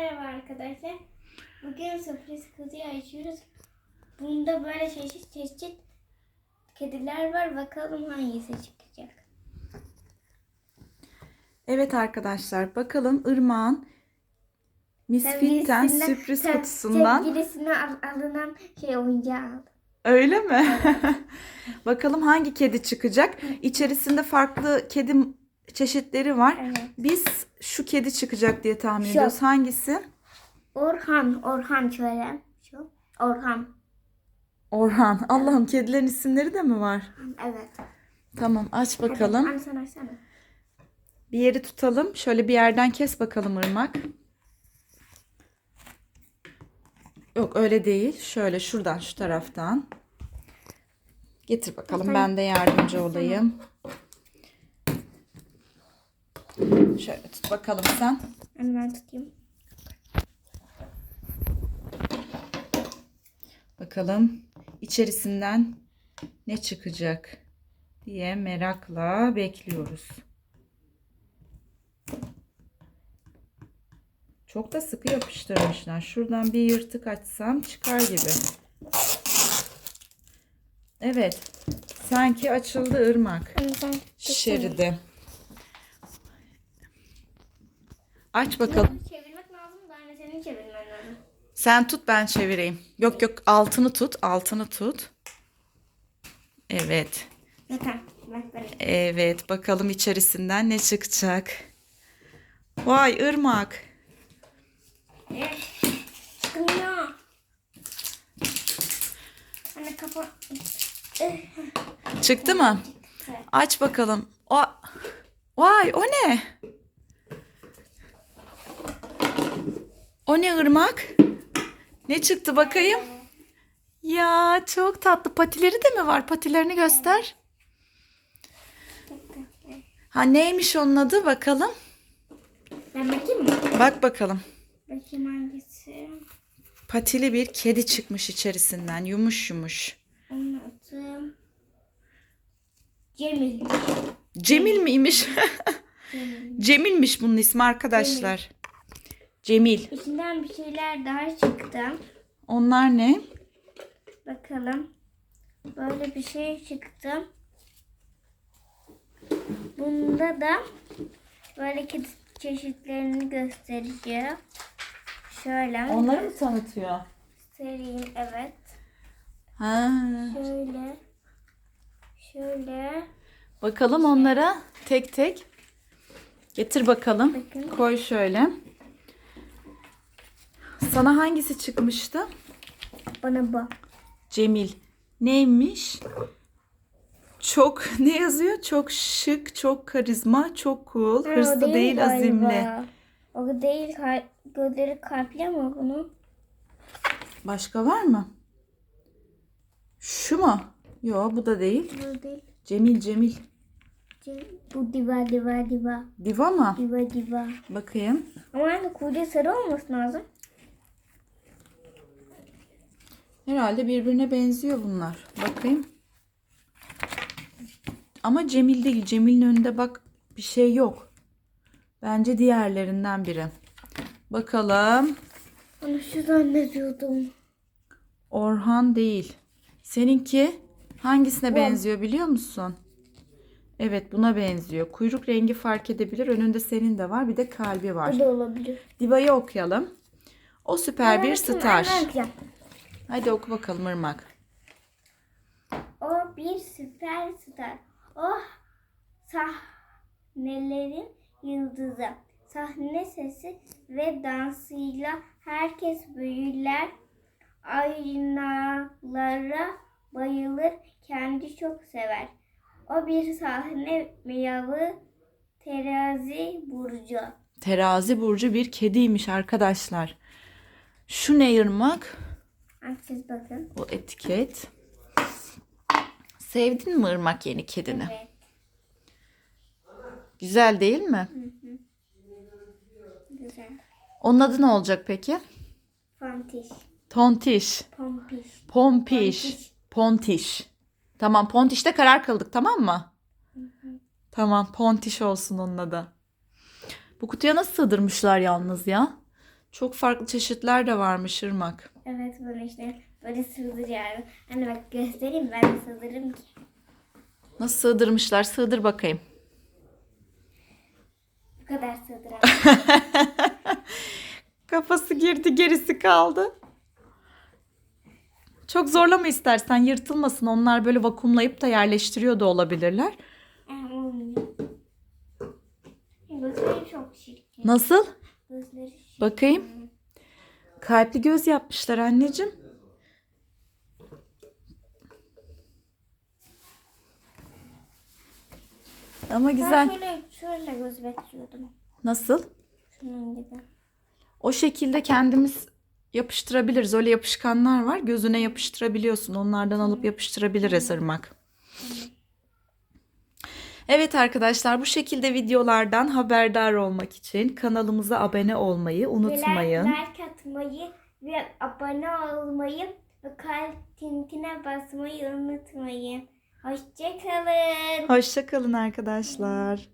merhaba arkadaşlar. Bugün sürpriz kutuyu açıyoruz. Bunda böyle çeşit çeşit kediler var. Bakalım hangisi çıkacak. Evet arkadaşlar bakalım Irmak'ın Misfit'ten Sevgilisinden- sürpriz sev- kutusundan Sevgilisine al- alınan şey oyuncağı aldı. öyle mi? bakalım hangi kedi çıkacak? İçerisinde farklı kedi çeşitleri var. Evet. Biz şu kedi çıkacak diye tahmin Şu. ediyoruz. Hangisi? Orhan, Orhan şöyle. Şu. Orhan. Orhan. Allah'ım kedilerin isimleri de mi var? Evet. Tamam aç bakalım. Hadi, sen açsana. Bir yeri tutalım. Şöyle bir yerden kes bakalım Irmak. Yok öyle değil. Şöyle şuradan şu taraftan. Getir bakalım ben de yardımcı olayım. Şöyle tut bakalım sen. Hadi ben tutayım. Bakalım içerisinden ne çıkacak diye merakla bekliyoruz. Çok da sıkı yapıştırmışlar. Şuradan bir yırtık açsam çıkar gibi. Evet. Sanki açıldı ırmak. Şeridi. Aç bakalım. Çevirmek lazım da anne senin çevirmen lazım. Sen tut ben çevireyim. Yok yok altını tut. Altını tut. Evet. Zaten bak böyle. Evet bakalım içerisinden ne çıkacak. Vay ırmak. Eh, Çıkmıyor. Anne kapa. Eh, Çıktı mı? Aç bakalım. O Vay o ne? O ne ırmak? Ne çıktı bakayım? Ya çok tatlı. Patileri de mi var? Patilerini göster. Ha neymiş onun adı bakalım. Ben bakayım mı? Bak bakalım. Bakayım hangisi. Patili bir kedi çıkmış içerisinden. Yumuş yumuş. Onun adı Cemil. Cemil miymiş? Cemil. Cemilmiş bunun ismi arkadaşlar. Cemil. İçinden bir şeyler daha çıktı. Onlar ne? Bakalım. Böyle bir şey çıktı. Bunda da böyle kedi çeşitlerini göstereceğim. Şöyle. Onları mı tanıtıyor? Göstereyim. Evet. Ha. Şöyle. Şöyle. Bakalım onlara tek tek. Getir bakalım. Bakın. Koy şöyle. Sana hangisi çıkmıştı? Bana bu. Cemil. Neymiş? Çok ne yazıyor? Çok şık, çok karizma, çok cool, Ha, hırslı değil, galiba. azimli. O değil. Gözleri kalpli ama bunun. Başka var mı? Şu mu? Yo bu da değil. Bu değil. Cemil Cemil. Bu diva diva diva. Diva mı? Diva diva. Bakayım. Ama hani kuyruğu sarı olması lazım. Herhalde birbirine benziyor bunlar. Bakayım. Ama Cemil değil. Cemil'in önünde bak bir şey yok. Bence diğerlerinden biri. Bakalım. Onu şu zannediyordum. Orhan değil. Seninki hangisine benziyor biliyor musun? Evet buna benziyor. Kuyruk rengi fark edebilir. Önünde senin de var. Bir de kalbi var. Bu da olabilir. Diva'yı okuyalım. O süper bir Ben star. okuyacağım. Hadi oku bakalım Irmak. O bir süper star. O sahnelerin yıldızı. Sahne sesi ve dansıyla herkes büyüler. Aynalara bayılır. Kendi çok sever. O bir sahne miyavı terazi burcu. Terazi burcu bir kediymiş arkadaşlar. Şu ne Irmak? Siz bakın. O etiket. Sevdin mi Irmak yeni kedini? Evet. Güzel değil mi? Güzel. Onun adı ne olacak peki? Fantiş. Tontiş. Pompiş. Pompiş. Pontiş. Pontiş. Tamam Pontiş'te karar kıldık tamam mı? Tamam Pontiş olsun onun adı. Bu kutuya nasıl sığdırmışlar yalnız ya? Çok farklı çeşitler de varmış Irmak. Evet bunu işte böyle sığdırıyorum. Hani bak göstereyim ben de sığdırırım ki. Nasıl sığdırmışlar? Sığdır bakayım. Bu kadar sığdıramam. Kafası girdi gerisi kaldı. Çok zorlama istersen yırtılmasın. Onlar böyle vakumlayıp da yerleştiriyor da olabilirler. Gözleri çok çirkin. Nasıl? Gözleri. Bakayım. Kalpli göz yapmışlar anneciğim. Ama Ben güzel. şöyle, şöyle göz bekliyordum. Nasıl? Şunun gibi. O şekilde kendimiz yapıştırabiliriz. Öyle yapışkanlar var. Gözüne yapıştırabiliyorsun. Onlardan alıp yapıştırabiliriz Irmak. Evet arkadaşlar bu şekilde videolardan haberdar olmak için kanalımıza abone olmayı unutmayın. Like atmayı ve abone olmayı ve kalp tintine basmayı unutmayın. Hoşçakalın. Hoşçakalın arkadaşlar.